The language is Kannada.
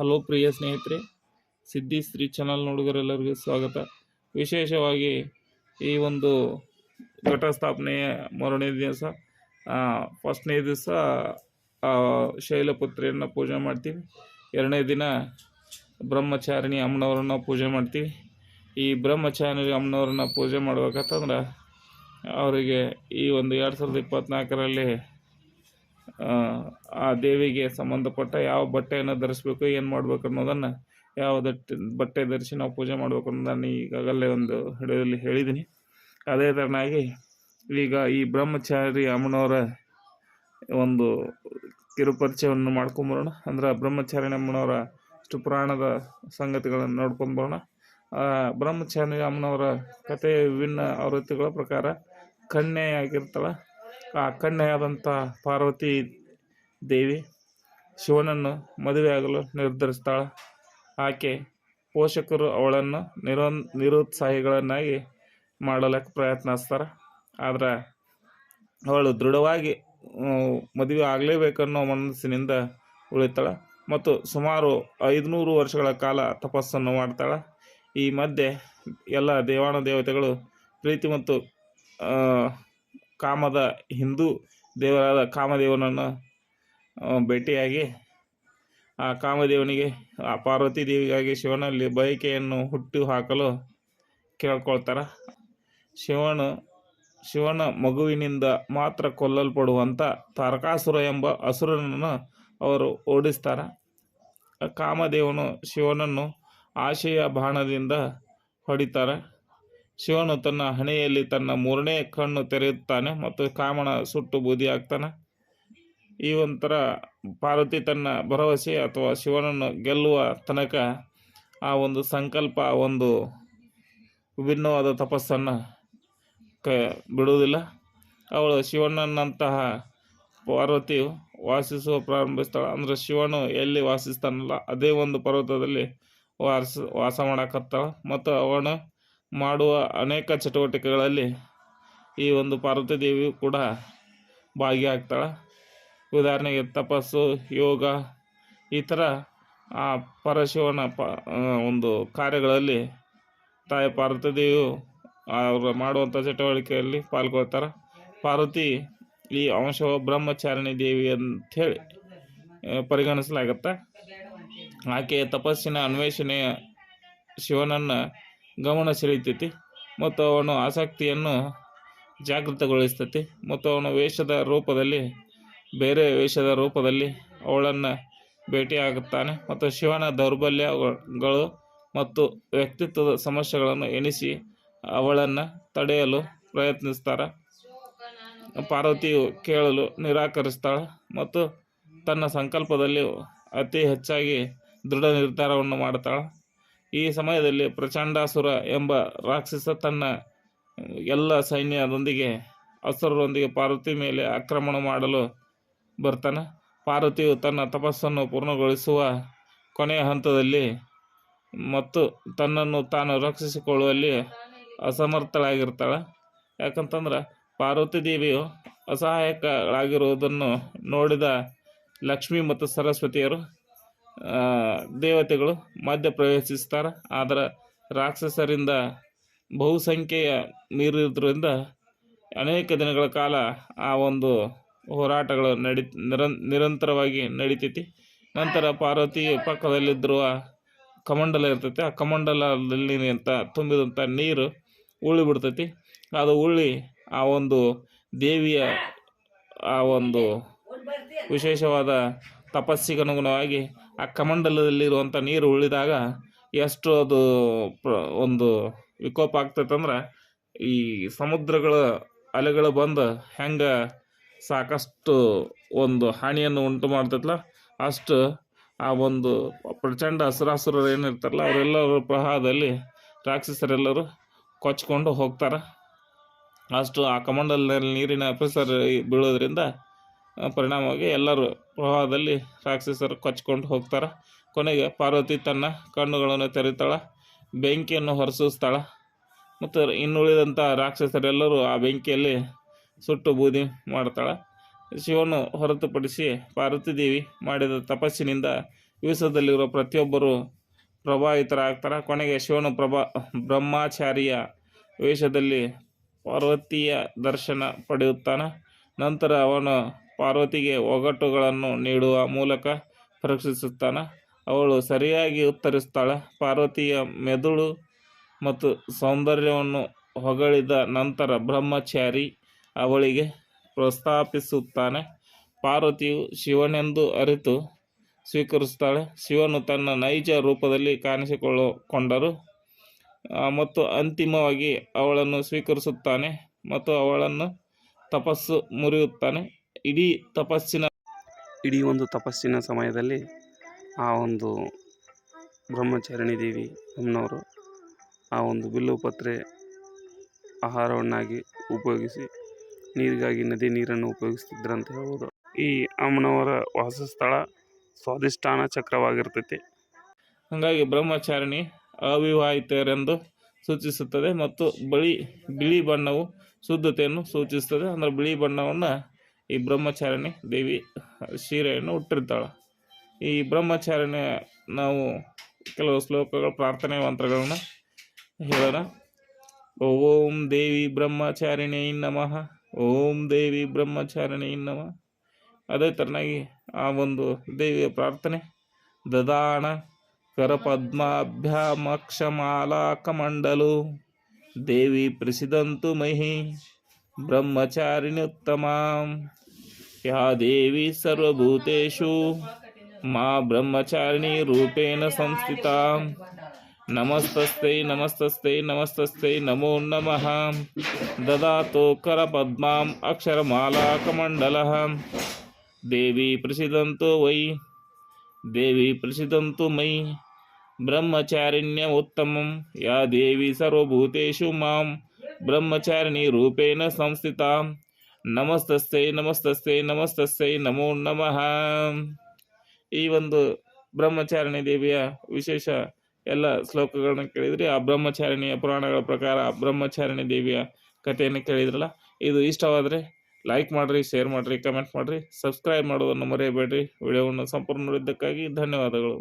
ಹಲೋ ಪ್ರಿಯ ಸ್ನೇಹಿತರೆ, ಸಿದ್ಧಿ ಸ್ತ್ರೀ ಚಾನಲ್ ನೋಡುಗರೆಲ್ಲರಿಗೂ ಸ್ವಾಗತ. ವಿಶೇಷವಾಗಿ ಈ ಒಂದು ಘಟಸ್ಥಾಪನೆಯ ಮೂರನೇ ದಿವಸ ಫಸ್ಟ್ನೇ ದಿವಸ ಶೈಲಪುತ್ರಿಯನ್ನು ಪೂಜೆ ಮಾಡ್ತೀವಿ. ಎರಡನೇ ದಿನ ಬ್ರಹ್ಮಚಾರಿಣಿ ಅಮ್ಮನವ್ರನ್ನ ಪೂಜೆ ಮಾಡ್ತೀವಿ. ಈ ಬ್ರಹ್ಮಚಾರಿಣಿ ಅಮ್ಮನವ್ರನ್ನ ಪೂಜೆ ಮಾಡಬೇಕಂತಂದ್ರೆ, ಅವರಿಗೆ ಈ ಒಂದು ಎರಡು ಸಾವಿರದ ಇಪ್ಪತ್ತ್ನಾಲ್ಕರಲ್ಲಿ ಆ, ದೇವಿಗೆ ಸಂಬಂಧಪಟ್ಟ ಯಾವ ಬಟ್ಟೆಯನ್ನು ಧರಿಸ್ಬೇಕು ಏನು ಮಾಡ್ಬೇಕು ಅನ್ನೋದನ್ನು ಯಾವ ಬಟ್ಟೆ ಧರಿಸಿ ನಾವು ಪೂಜೆ ಮಾಡಬೇಕು ಅನ್ನೋದನ್ನು ಈಗಾಗಲೇ ಒಂದು ಹಿಡಿಯಲ್ಲಿ ಹೇಳಿದ್ದೀನಿ ಅದೇ ಥರನಾಗಿ ಈಗ ಈ ಬ್ರಹ್ಮಚಾರಿ ಅಮ್ಮನವರ ಒಂದು ಕಿರುಪರಿಚಯವನ್ನು ಮಾಡ್ಕೊಂಬರೋಣ. ಅಂದ್ರೆ ಬ್ರಹ್ಮಚಾರಿ ಅಮ್ಮನವರ ಇಷ್ಟು ಪುರಾಣದ ಸಂಗತಿಗಳನ್ನು ನೋಡ್ಕೊಂಡು ಬರೋಣ ಆ, ಬ್ರಹ್ಮಚಾರಿ ಅಮ್ಮನವರ ಕಥೆ ವಿಭಿನ್ನ ಆವೃತ್ತಿಗಳ ಪ್ರಕಾರ ಕನ್ಯೆಯಾಗಿರ್ತಾಳೆ ಕನ್ಯೆಯಾದಂಥ ಪಾರ್ವತಿ ದೇವಿ ಶಿವನನ್ನು ಮದುವೆಯಾಗಲು ನಿರ್ಧರಿಸ್ತಾಳೆ. ಆಕೆ ಪೋಷಕರು ಅವಳನ್ನು ನಿರೋನ್ ನಿರುತ್ಸಾಹಿಗಳನ್ನಾಗಿ ಮಾಡಲಿಕ್ಕೆ ಪ್ರಯತ್ನಿಸ್ತಾರೆ. ಆದರೆ ಅವಳು ದೃಢವಾಗಿ ಮದುವೆ ಆಗಲೇಬೇಕನ್ನೋ ಮನಸ್ಸಿನಿಂದ ಉಳಿತಾಳೆ ಮತ್ತು ಸುಮಾರು ಐದುನೂರು ವರ್ಷಗಳ ಕಾಲ ತಪಸ್ಸನ್ನು ಮಾಡ್ತಾಳೆ. ಈ ಮಧ್ಯೆ ಎಲ್ಲ ದೇವಾನು ದೇವತೆಗಳು, ಪ್ರೀತಿ ಮತ್ತು ಕಾಮದ ಹಿಂದೂ ದೇವರಾದ ಕಾಮದೇವನನ್ನು ಭೇಟಿಯಾಗಿ ಆ ಕಾಮದೇವನಿಗೆ, ಆ ಪಾರ್ವತಿ ದೇವಿಗಾಗಿ ಶಿವನಲ್ಲಿ ಬಯಕೆಯನ್ನು ಹುಟ್ಟು ಹಾಕಲು ಕೇಳ್ಕೊಳ್ತಾರೆ. ಶಿವನು, ಶಿವನ ಮಗುವಿನಿಂದ ಮಾತ್ರ ಕೊಲ್ಲಲ್ಪಡುವಂಥ ತಾರಕಾಸುರ ಎಂಬ ಅಸುರನನ್ನು ಅವರು ಓಡಿಸ್ತಾರೆ. ಕಾಮದೇವನು ಶಿವನನ್ನು ಆಶಯ ಬಾಣದಿಂದ ಹೊಡಿತಾರೆ. ಶಿವನು ತನ್ನ ಹಣೆಯಲ್ಲಿ ತನ್ನ ಮೂರನೇ ಕಣ್ಣು ತೆರೆಯುತ್ತಾನೆ ಮತ್ತು ಕಾಮನ ಸುಟ್ಟು ಬೂದಿ ಆಗ್ತಾನೆ ಈ ಒಂಥರ ಪಾರ್ವತಿ ತನ್ನ ಭರವಸೆ ಅಥವಾ ಶಿವನನ್ನು ಗೆಲ್ಲುವ ತನಕ ಆ ಒಂದು ಸಂಕಲ್ಪ, ಆ ಒಂದು ವಿಭಿನ್ನವಾದ ತಪಸ್ಸನ್ನು ಕ ಬಿಡುವುದಿಲ್ಲ. ಅವಳು ಶಿವಣ್ಣನಂತಹ ಪಾರ್ವತಿಯು ವಾಸಿಸುವ ಪ್ರಾರಂಭಿಸ್ತಾಳೆ. ಅಂದರೆ ಶಿವನು ಎಲ್ಲಿ ವಾಸಿಸ್ತಾನಲ್ಲ, ಅದೇ ಒಂದು ಪರ್ವತದಲ್ಲಿ ವಾಸ ವಾಸ ಮಾಡಕ್ಕತ್ತಾಳ ಮತ್ತು ಅವನು ಮಾಡುವ ಅನೇಕ ಚಟುವಟಿಕೆಗಳಲ್ಲಿ ಈ ಒಂದು ಪಾರ್ವತಿ ದೇವಿಯು ಕೂಡ ಭಾಗಿಯಾಗ್ತಾಳೆ. ಉದಾಹರಣೆಗೆ ತಪಸ್ಸು, ಯೋಗ, ಈ ಥರ ಆ ಪರಶಿವನ ಪ ಒಂದು ಕಾರ್ಯಗಳಲ್ಲಿ ತಾಯಿ ಪಾರ್ವತಿ ದೇವಿಯು ಅವರು ಮಾಡುವಂಥ ಚಟುವಟಿಕೆಯಲ್ಲಿ ಪಾಲ್ಗೊಳ್ತಾರೆ. ಪಾರ್ವತಿ ಈ ಅಂಶವು ಬ್ರಹ್ಮಚಾರಿಣಿ ದೇವಿ ಅಂಥೇಳಿ ಪರಿಗಣಿಸಲಾಗತ್ತೆ. ಆಕೆಯ ತಪಸ್ಸಿನ ಅನ್ವೇಷಣೆಯ ಶಿವನನ್ನು ಗಮನ ಸೆಳೀತೈತಿ ಮತ್ತು ಅವನು ಆಸಕ್ತಿಯನ್ನು ಜಾಗೃತಗೊಳಿಸ್ತತಿ. ಮತ್ತು ಅವನ ವೇಷದ ರೂಪದಲ್ಲಿ, ಬೇರೆ ವೇಷದ ರೂಪದಲ್ಲಿ ಅವಳನ್ನು ಭೇಟಿಯಾಗುತ್ತಾನೆ. ಮತ್ತು ಶಿವನ ದೌರ್ಬಲ್ಯಗಳು ಮತ್ತು ವ್ಯಕ್ತಿತ್ವದ ಸಮಸ್ಯೆಗಳನ್ನು ಎಣಿಸಿ ಅವಳನ್ನು ತಡೆಯಲು ಪ್ರಯತ್ನಿಸ್ತಾರೆ. ಪಾರ್ವತಿಯು ಕೇಳಲು ನಿರಾಕರಿಸ್ತಾಳೆ ಮತ್ತು ತನ್ನ ಸಂಕಲ್ಪದಲ್ಲಿ ಅತಿ ಹೆಚ್ಚಾಗಿ ದೃಢ ನಿರ್ಧಾರವನ್ನು ಮಾಡ್ತಾಳೆ. ಈ ಸಮಯದಲ್ಲಿ ಪ್ರಚಂಡಾಸುರ ಎಂಬ ರಾಕ್ಷಸ ತನ್ನ ಎಲ್ಲ ಸೈನ್ಯದೊಂದಿಗೆ, ಅಸುರರೊಂದಿಗೆ ಪಾರ್ವತಿ ಮೇಲೆ ಆಕ್ರಮಣ ಮಾಡಲು ಬರ್ತಾನೆ. ಪಾರ್ವತಿಯು ತನ್ನ ತಪಸ್ಸನ್ನು ಪೂರ್ಣಗೊಳಿಸುವ ಕೊನೆಯ ಹಂತದಲ್ಲಿ ಮತ್ತು ತನ್ನನ್ನು ತಾನು ರಕ್ಷಿಸಿಕೊಳ್ಳುವಲ್ಲಿ ಅಸಮರ್ಥಳಾಗಿರ್ತಾಳೆ. ಯಾಕಂತಂದ್ರೆ ಪಾರ್ವತಿ ದೇವಿಯು ಅಸಹಾಯಕಳಾಗಿರುವುದನ್ನು ನೋಡಿದ ಲಕ್ಷ್ಮಿ ಮತ್ತು ಸರಸ್ವತಿಯರು ದೇವತೆಗಳು ಮಧ್ಯ ಪ್ರವೇಶಿಸ್ತಾರೆ. ಆದರೆ ರಾಕ್ಷಸರಿಂದ ಬಹುಸಂಖ್ಯೆಯ ಮೀರಿದ್ರಿಂದ ಅನೇಕ ದಿನಗಳ ಕಾಲ ಆ ಒಂದು ಹೋರಾಟಗಳು ನಡಿ, ನಿರಂ, ನಿರಂತರವಾಗಿ ನಡೀತೈತಿ. ನಂತರ ಪಾರ್ವತಿ ಪಕ್ಕದಲ್ಲಿದ್ದಿರುವ ಕಮಂಡಲ ಇರ್ತೈತಿ. ಆ ಕಮಂಡಲದಲ್ಲಿ ಅಂತ ತುಂಬಿದಂಥ ನೀರು ಉಳ್ಳಿ ಬಿಡ್ತೈತಿ. ಅದು ಉಳ್ಳಿ ಆ ಒಂದು ದೇವಿಯ ಆ ಒಂದು ವಿಶೇಷವಾದ ತಪಸ್ಸಿಗನುಗುಣವಾಗಿ ಆ ಕಮಂಡಲದಲ್ಲಿರುವಂಥ ನೀರು ಉಳಿದಾಗ ಎಷ್ಟು ಅದು ಪ್ರ- ಒಂದು ವಿಕೋಪ ಆಗ್ತೈತಂದ್ರೆ ಈ ಸಮುದ್ರಗಳ ಅಲೆಗಳು ಬಂದು ಹೆಂಗೆ ಸಾಕಷ್ಟು ಒಂದು ಹಾನಿಯನ್ನು ಉಂಟು ಮಾಡ್ತೈತಲ್ಲ, ಅಷ್ಟು ಆ ಒಂದು ಪ್ರಚಂಡ ಹಸುರಾಸುರರು ಏನಿರ್ತಾರಲ್ಲ, ಅವರೆಲ್ಲರ ಪ್ರವಾಹದಲ್ಲಿ ರಾಕ್ಷಸರೆಲ್ಲರೂ ಕೊಚ್ಕೊಂಡು ಹೋಗ್ತಾರೆ. ಅಷ್ಟು ಆ ಕಮಂಡಲದಲ್ಲಿ ನೀರಿನ ಅಪಸರ್ ಬೀಳೋದ್ರಿಂದ ಪರಿಣಾಮವಾಗಿ ಎಲ್ಲರೂ ಪ್ರವಾಹದಲ್ಲಿ ರಾಕ್ಷಸರು ಕೊಚ್ಕೊಂಡು ಹೋಗ್ತಾರೆ. ಕೊನೆಗೆ ಪಾರ್ವತಿ ತನ್ನ ಕಣ್ಣುಗಳನ್ನು ತೆರೀತಾಳೆ, ಬೆಂಕಿಯನ್ನು ಹೊರಸೂಸ್ತಾಳೆ ಮತ್ತು ಇನ್ನುಳಿದಂಥ ರಾಕ್ಷಸರೆಲ್ಲರೂ ಆ ಬೆಂಕಿಯಲ್ಲಿ ಸುಟ್ಟು ಬೂದಿ ಮಾಡ್ತಾಳೆ. ಶಿವನು ಹೊರತುಪಡಿಸಿ ಪಾರ್ವತಿ ದೇವಿ ಮಾಡಿದ ತಪಸ್ಸಿನಿಂದ ವಿಶ್ವದಲ್ಲಿರುವ ಪ್ರತಿಯೊಬ್ಬರೂ ಪ್ರಭಾವಿತರಾಗ್ತಾರೆ. ಕೊನೆಗೆ ಶಿವನು ಪ್ರಭಾ, ಬ್ರಹ್ಮಾಚಾರಿಯ ವೇಷದಲ್ಲಿ ಪಾರ್ವತಿಯ ದರ್ಶನ ಪಡೆಯುತ್ತಾನೆ. ನಂತರ ಅವನು ಪಾರ್ವತಿಗೆ ಒಗಟುಗಳನ್ನು ನೀಡುವ ಮೂಲಕ ಪರೀಕ್ಷಿಸುತ್ತಾನೆ. ಅವಳು ಸರಿಯಾಗಿ ಉತ್ತರಿಸ್ತಾಳೆ ಪಾರ್ವತಿಯ ಮೆದುಳು ಮತ್ತು ಸೌಂದರ್ಯವನ್ನು ಹೊಗಳಿದ ನಂತರ ಬ್ರಹ್ಮಚಾರಿ ಅವಳಿಗೆ ಪ್ರಸ್ತಾಪಿಸುತ್ತಾನೆ. ಪಾರ್ವತಿಯು ಶಿವನೆಂದು ಅರಿತು ಸ್ವೀಕರಿಸ್ತಾಳೆ ಶಿವನು ತನ್ನ ನೈಜ ರೂಪದಲ್ಲಿ ಕಾಣಿಸಿಕೊಳ್ಳಕೊಂಡರು ಮತ್ತು ಅಂತಿಮವಾಗಿ ಅವಳನ್ನು ಸ್ವೀಕರಿಸುತ್ತಾನೆ ಮತ್ತು ಅವಳನ್ನು ತಪಸ್ಸು ಮುರಿಯುತ್ತಾನೆ. ಇಡೀ ತಪಸ್ಸಿನ ಇಡೀ ಒಂದು ತಪಸ್ಸಿನ ಸಮಯದಲ್ಲಿ ಆ ಒಂದು ಬ್ರಹ್ಮಚಾರಿಣಿ ದೇವಿ ಅಮ್ಮನವರು ಆ ಒಂದು ಬಿಲ್ಲುಪತ್ರೆ ಆಹಾರವನ್ನಾಗಿ ಉಪಯೋಗಿಸಿ ನೀರಿಗಾಗಿ ನದಿ ನೀರನ್ನು ಉಪಯೋಗಿಸ್ತಿದ್ರು ಅಂತ ಹೇಳ್ಬೋದು. ಈ ಅಮ್ಮನವರ ವಾಸಸ್ಥಳ ಸ್ವಾದಿಷ್ಠಾನ ಚಕ್ರವಾಗಿರ್ತೈತಿ. ಹಾಗಾಗಿ ಬ್ರಹ್ಮಚಾರಿಣಿ ಅವಿವಾಹಿತೆಯರೆಂದು ಸೂಚಿಸುತ್ತದೆ ಮತ್ತು ಬಳಿ ಬಿಳಿ ಬಣ್ಣವು ಶುದ್ಧತೆಯನ್ನು ಸೂಚಿಸುತ್ತದೆ. ಅಂದರೆ ಬಿಳಿ ಬಣ್ಣವನ್ನು ಈ ಬ್ರಹ್ಮಚಾರಿಣಿ ದೇವಿ ಶೀರೆಯನ್ನು ಹುಟ್ಟಿರ್ತಾಳೆ. ಈ ಬ್ರಹ್ಮಚಾರಿಣಿ ನಾವು ಕೆಲವು ಶ್ಲೋಕಗಳ, ಪ್ರಾರ್ಥನೆ ಮಂತ್ರಗಳನ್ನು ಹೇಳೋಣ. ಓಂ ದೇವಿ ಬ್ರಹ್ಮಚಾರಿಣಿ ನಮಃ. ಓಂ ದೇವಿ ಬ್ರಹ್ಮಚಾರಿಣಿ ನಮಃ. ಅದೇ ತರನಾಗಿ ಆ ಒಂದು ದೇವಿಯ ಪ್ರಾರ್ಥನೆ. ದದಾಣ ಕರಪದ್ಮಾಭ್ಯಾಮಕ್ಷಮಾಲಾಕಮಂಡಲು ದೇವಿ ಪ್ರಸಿದಂತು ಮಹಿ. ಬ್ರಹ್ಮಚಾರಿಣಿ ಉತ್ತಮಾಂ. या देवी सर्वभूतेषु। मा ब्रह्मचारिणी रूपेण संस्थिता। नमस्तस्ते नमस्तस्ते नमस्तस्ते, नमो नमः। ददातु करपद्माम् अक्षरमालाकमण्डलः। देवी प्रसिदन्तु वै। देवी प्रसिदन्तु मयि। ब्रह्मचारिण्य उत्तमं या देवी सर्वभूतेषु माँ। ब्रह्मचारिणी रूपेण संस्थिता ನಮಸ್ತಸ್ತೆ ನಮಸ್ತಸ್ತೆ ನಮಸ್ತಸ್ತೆ, ನಮೋ ನಮಃ. ಈ ಒಂದು ಬ್ರಹ್ಮಚಾರಿಣಿ ದೇವಿಯ ವಿಶೇಷ ಎಲ್ಲ ಶ್ಲೋಕಗಳನ್ನ ಕೇಳಿದ್ರಿ. ಆ ಬ್ರಹ್ಮಚಾರಿಣಿಯ ಪುರಾಣಗಳ ಪ್ರಕಾರ ಬ್ರಹ್ಮಚಾರಿಣಿ ದೇವಿಯ ಕಥೆಯನ್ನು ಕೇಳಿದ್ರಲ್ಲ, ಇದು ಇಷ್ಟವಾದರೆ ಲೈಕ್ ಮಾಡಿರಿ ಶೇರ್ ಮಾಡಿರಿ ಕಮೆಂಟ್ ಮಾಡಿರಿ ಸಬ್ಸ್ಕ್ರೈಬ್ ಮಾಡೋದನ್ನು ಮರೆಯಬೇಡ್ರಿ. ವಿಡಿಯೋವನ್ನು ಸಂಪೂರ್ಣ ನೋಡಿದ್ದಕ್ಕಾಗಿ ಧನ್ಯವಾದಗಳು.